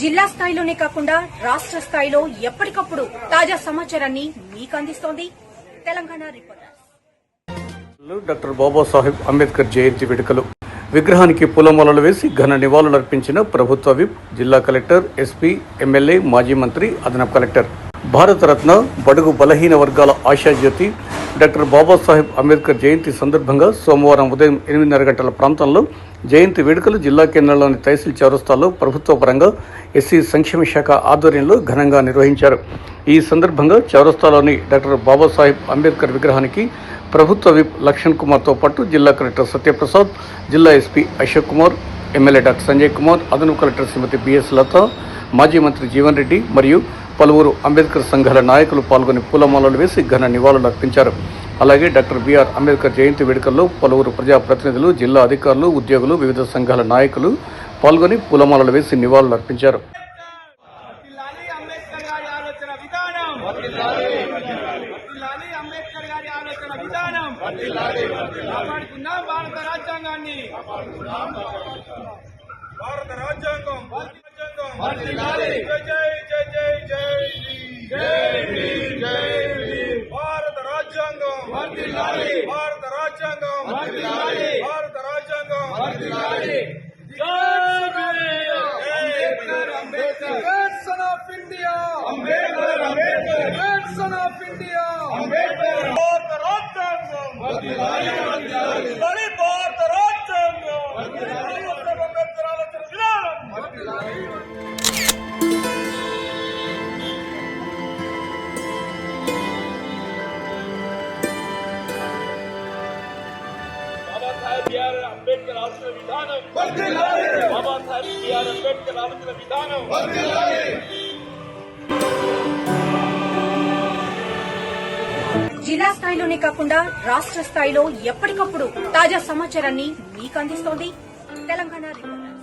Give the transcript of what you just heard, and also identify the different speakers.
Speaker 1: జిల్లా స్థాయిలోనే కాకుండా రాష్ట్ర స్థాయిలో ఎప్పటికప్పుడు తాజా సమాచారాన్ని మీకు అందిస్తోంది తెలంగాణ రిపోర్టర్
Speaker 2: డాక్టర్ బాబాసాహెబ్ అంబేద్కర్ జయంతి వేడుకలు. విగ్రహానికి పూలమాలలు వేసి ఘన నివాళులర్పించిన ప్రభుత్వ విప్ జిల్లా కలెక్టర్ ఎస్పీ ఎమ్మెల్యే మాజీ మంత్రి అదనపు కలెక్టర్. భారతరత్న బడుగు బలహీన వర్గాల ఆశాజ్యోతి డాక్టర్ బాబాసాహెబ్ అంబేద్కర్ జయంతి సందర్భంగా సోమవారం ఉదయం ఎనిమిదిన్నర గంటల ప్రాంతంలో జయంతి వేడుకలు జిల్లా కేంద్రంలోని తహసీల్ చౌరస్తాలో ప్రభుత్వ పరంగా ఎస్సీ సంక్షేమ శాఖ ఆధ్వర్యంలో ఘనంగా నిర్వహించారు. ఈ సందర్భంగా చౌరస్తాలోని డాక్టర్ బాబాసాహెబ్ అంబేద్కర్ విగ్రహానికి ప్రభుత్వ విప్ లక్ష్మణ్ కుమార్తో పాటు జిల్లా కలెక్టర్ సత్యప్రసాద్ జిల్లా SP Ashok Kumar MLA doctor Sanjay Kumar అదనపు కలెక్టర్ శ్రీమతి బిఎస్ లత మాజీ మంత్రి జీవన్ రెడ్డి మరియు పలువురు అంబేద్కర్ సంఘాల నాయకులు పాల్గొని పూలమాలలు వేసి ఘన నివాళులు అర్పించారు. అలాగే డాక్టర్ బిఆర్ అంబేద్కర్ జయంతి వేడుకల్లో పలువురు ప్రజాప్రతినిధులు జిల్లా అధికారులు ఉద్యోగులు వివిధ సంఘాల నాయకులు పాల్గొని పూలమాలలు వేసి నివాళులు అర్పించారు.
Speaker 3: వర్ధిల్లాలి అంబేద్కర్ భారత రాజ్యాంగం. భారత రాజ్యాంగం. Ambedkar. of India. Ambedkar. Ambedkar. Of India. Ambedkar. భారత రాజ్యాంగం. భారత రాజ్యాంగం. వర్ధిల్లాలి డాక్టర్ అంబేద్కర్ ఆలోచన విధానం బాబాసాహెబ్ బిఆర్ అంబేద్కర్ ఆలోచన విధానం. బాబాసాహెబ్ బిఆర్ అంబేద్కర్ ఆలోచన విధానం.
Speaker 1: జిల్లా స్థాయిలోనే కాకుండా రాష్ట్ర స్థాయిలో ఎప్పటికప్పుడు తాజా సమాచారాన్ని మీకు అందిస్తోంది తెలంగాణ రిపోర్టర్స్.